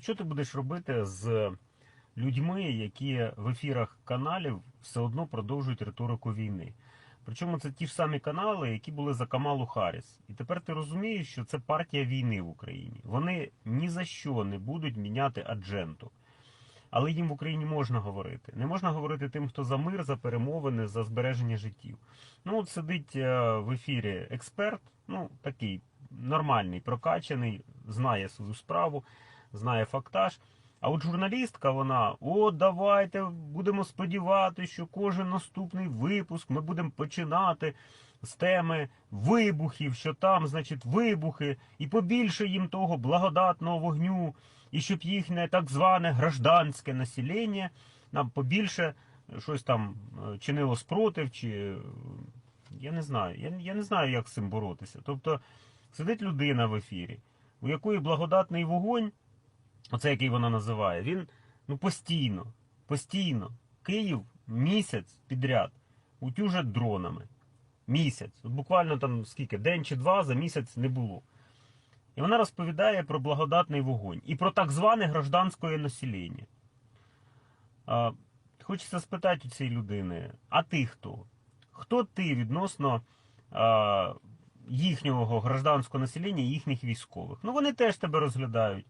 Що ти будеш робити з людьми, які в ефірах каналів все одно продовжують риторику війни? Причому це ті ж самі канали, які були за Камалу Харріс. І тепер ти розумієш, що це партія війни в Україні. Вони ні за що не будуть міняти адженту. Але їм в Україні можна говорити. Не можна говорити тим, хто за мир, за перемовини, за збереження життів. Ну, от сидить е, в ефірі експерт, ну такий нормальний, прокачаний, знає свою справу, знає фактаж. А от журналістка, вона, о, давайте будемо сподіватися, що кожен наступний випуск ми будемо починати з теми вибухів, що там, значить, вибухи, і побільше їм того благодатного вогню, і щоб їхнє так зване гражданське населення нам побільше щось там е, чинило спротив, чи е, я не знаю. Я, я не знаю, як з цим боротися. Тобто сидить людина в ефірі, у якої благодатний вогонь, оце який вона називає, він ну постійно, постійно. Київ місяць підряд утюжать дронами. Місяць. Буквально там скільки, день чи два за місяць не було. І вона розповідає про благодатний вогонь і про так зване гражданське населення. А, хочеться спитати у цієї людини: а ти хто? Хто ти відносно а, їхнього гражданського населення і їхніх військових? Ну вони теж тебе розглядають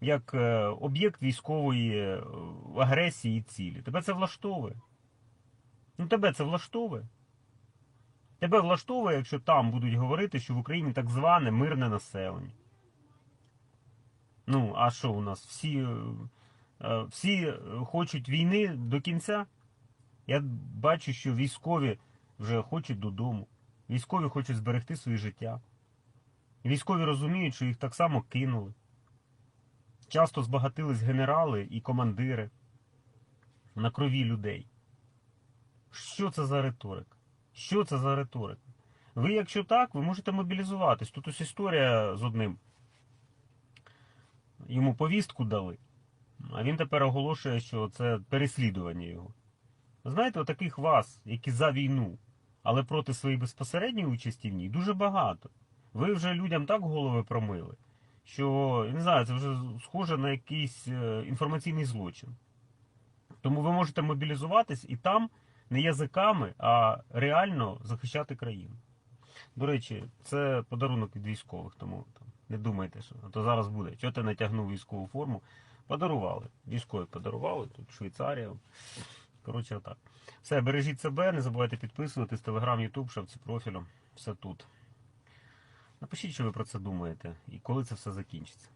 як е, об'єкт військової е, агресії і цілі. Тебе це влаштовує? Ну тебе це влаштовує? Тебе влаштовує, якщо там будуть говорити, що в Україні так зване мирне населення. Ну, а що у нас? Всі, е, всі хочуть війни до кінця? Я бачу, що військові вже хочуть додому. Військові хочуть зберегти своє життя. Військові розуміють, що їх так само кинули. Часто збагатились генерали і командири на крові людей. Що це за риторика? Що це за риторика? Ви, якщо так, ви можете мобілізуватись. Тут ось історія з одним. Йому повістку дали, а він тепер оголошує, що це переслідування його. Знаєте, таких вас, які за війну, але проти своєї безпосередньої участі в ній, дуже багато. Ви вже людям так голови промили, що я не знаю, це вже схоже на якийсь е, інформаційний злочин. Тому ви можете мобілізуватись і там не язиками, а реально захищати країну. До речі, це подарунок від військових, тому там, не думайте, що а то зараз буде. Чого ти натягнув військову форму? Подарували. Військові подарували, тут Швейцарія. Коротше, отак. Все, бережіть себе, не забувайте підписуватись, Телеграм, Ютуб, шапці профілю. Все тут. Напишіть, що ви про це думаєте і коли це все закінчиться.